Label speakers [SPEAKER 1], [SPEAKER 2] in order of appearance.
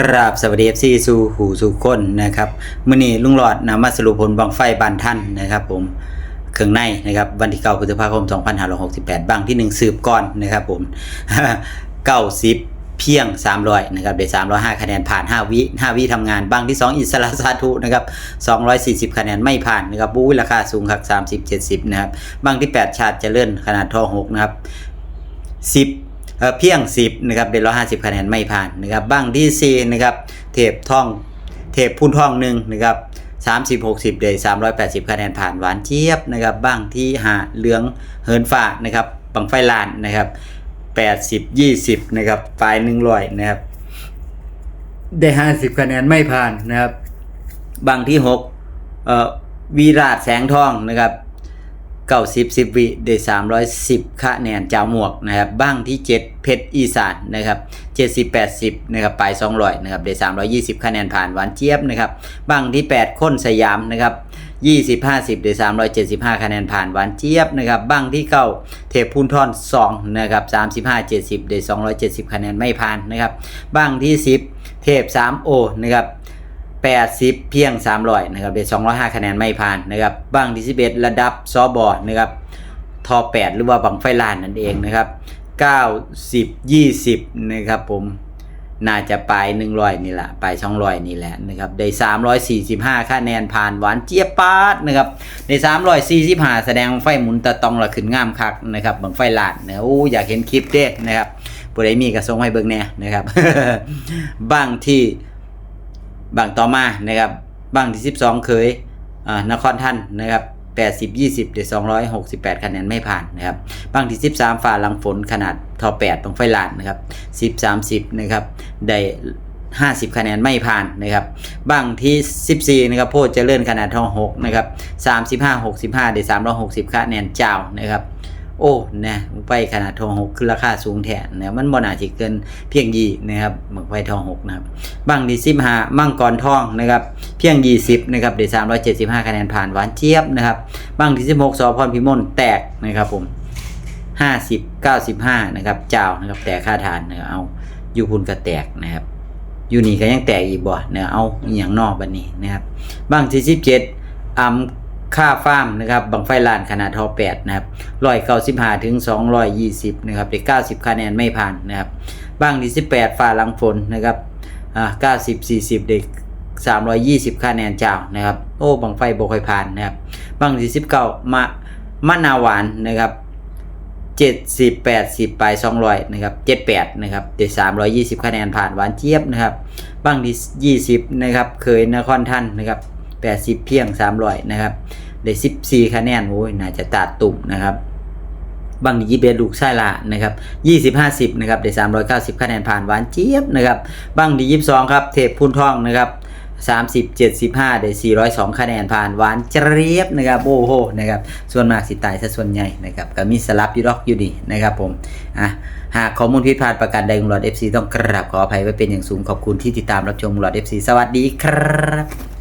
[SPEAKER 1] ครับสวัสดีเอฟซีสู่หูสู่คนนะครับมื่อนี้ลุงหลอดนำมาสรุปผลบังไฟบานท่านนะครับ ผมเครื่องในนะครับวันที่9พฤษภาคม 2568บังที่ 1 สืบก่อนนะครับผม90เพียง 300 นะครับได้305 คะแนนผ่าน 5 วิ 5 วิทำงานบังที่ 2 อิสระสาธุนะครับ 240 คะแนนไม่ผ่านนะครับบู๊ราคาสูงครับ30 70 นะครับบังที่ 8 ชาติเจริญขนาดท่อ6นะครับ 10 เพียง 10นะครับเป็น150คะแนนไม่ผ่านนะครับบ้างที่4นะครับเทปท่องเทปพุ่นท่องหนึ่งนะครับ30 60เลย380 คะแนนผ่านหวานเจี๊ยบนะครับบ้างที่หาเหลืองเหินฟ้านะครับบังไฟลานนะครับ80 20นะครับปลาย100นะครับได้ 50 คะแนนไม่ผ่านนะครับบางที่6เอ่อวีราชแสงทองนะครับ เก้าสิบสิบวิได้สามร้อยสิบคะแนนเจ้าหมวกนะครับบ้างที่เจ็ดเพชรอีสานนะครับเจ็ดสิบแปดสิบนะครับปลายสองร้อยนะครับได้สามร้อยยี่สิบคะแนนผ่านหวานเจี๊ยบนะครับบ้างที่แปดค้นสยามนะครับยี่สิบห้าสิบได้สามร้อยเจ็ดสิบห้าคะแนนผ่านหวานเจี๊ยบนะครับบ้างที่เก้าเทพพูนทอนสองนะครับสามสิบห้าเจ็ดสิบได้สองร้อยเจ็ดสิบคะแนนไม่ผ่านนะครับบ้างที่สิบเทพสามโอนะครับ 80 เพียง 300นะครับเด็ด205 คะแนนไม่ผ่านนะครับบ้างที่ 11 ระดับซอบอนะครับทอ8หรือว่าบังไฟลานนั่นเองนะครับ90 20นะครับผมน่าจะปลาย100 นี่แหละปลาย200 นี่แหละนะครับได้ 345 คะแนนผ่านหวานเจี๊ยบปาดนะครับได้345 แสดงไฟหมุนตะตองละขึ้นงามคักนะครับบังไฟลานนะโอ้อยากเห็นคลิปเด้นะครับผู้ใดมีกระทรงให้เบิ่งแน่นะครับบ้างที่ บางต่อมานะครับบางที่ 12 เคยนครท่านนะครับ80 20เด268 คะแนนไม่ผ่านนะครับบางที่ 13 ฝ่าลังฝนขนาดทอ8ตรงไฟลานนะครับ10 30นะครับได้50 คะแนนไม่ผ่านนะครับบางที่ 14นะครับโพดเจริญขนาดทอง6นะครับ35 65 ได้360 คะแนนเจ้านะครับ โอ้นะไปขนาดทองหกคือราคาสูงแทนนะมันบ่น่าสิเกินเพียงยี่นะครับหมึกไฟทองหกนะครับบางดีซิมหามั่งกรทองนะครับเพียงยี่สิบนะครับเดี๋ยวสามร้อยเจ็ดสิบห้าคะแนนผ่านหวานเจี๊ยบนะครับบางดีสิบหกสอพรพิมลแตกนะครับผมห้าสิบเก้าสิบห้านะครับเจ้านะครับแตกค่าทานนะครับเอายูพุนก็แตกนะครับยูนี่ก็ยังแตกอีกบ่เนี่ยเอาอย่างนอกบันนี้นะครับบางที่สิบเจ็ดอัม ค่าฟ้ามนะครับบังไฟลานขนาดทอ8นะครับร้อยเก้าสิบห้าถึงสองร้อยยี่สิบนะครับเด็กเก้าสิบคะแนนไม่ผ่านนะครับบ้างที่สิบแปดฝ่าลังฝนนะครับอ่าเก้าสิบสี่สิบเด็กสามร้อยยี่สิบคะแนนเจ้านะครับโอ้บังไฟโบกค่อยผ่านนะครับบ้างที่สิบเก้ามะมะนาวหวานนะครับเจ็ดสิบแปดสิบไปสองร้อยนะครับเจ็ดแปดนะครับเด็กสามร้อยยี่สิบคะแนนผ่านหวานเจี๊ยบนะครับบ้างที่ยี่สิบนะครับเคยนครท่านนะครับ80เพียง300นะครับ ได้14คะแนนโอ้ยน่าจะตัดตุ่มนะครับบางดียี่เบลูกไส้ละนะครับ20 50นะครับได้390คะแนนผ่านหวานเจี๊ยบนะครับบางดี22ครับเทพพูนทองนะครับ30 75ได้402คะแนนผ่านหวานเจี๊ยบนะครับโอ้โหนะครับส่วนมากสิตายซะส่วนใหญ่นะครับก็มีสลับยู่ดอกอยู่ดีนะครับผมอะหากข้อมูลผิดพลาดประการใดของหลอด FC ต้องกราบขออภัยไว้เป็นอย่างสูงขอบคุณที่ติดตามรับชมหลอด FC สวัสดีครับ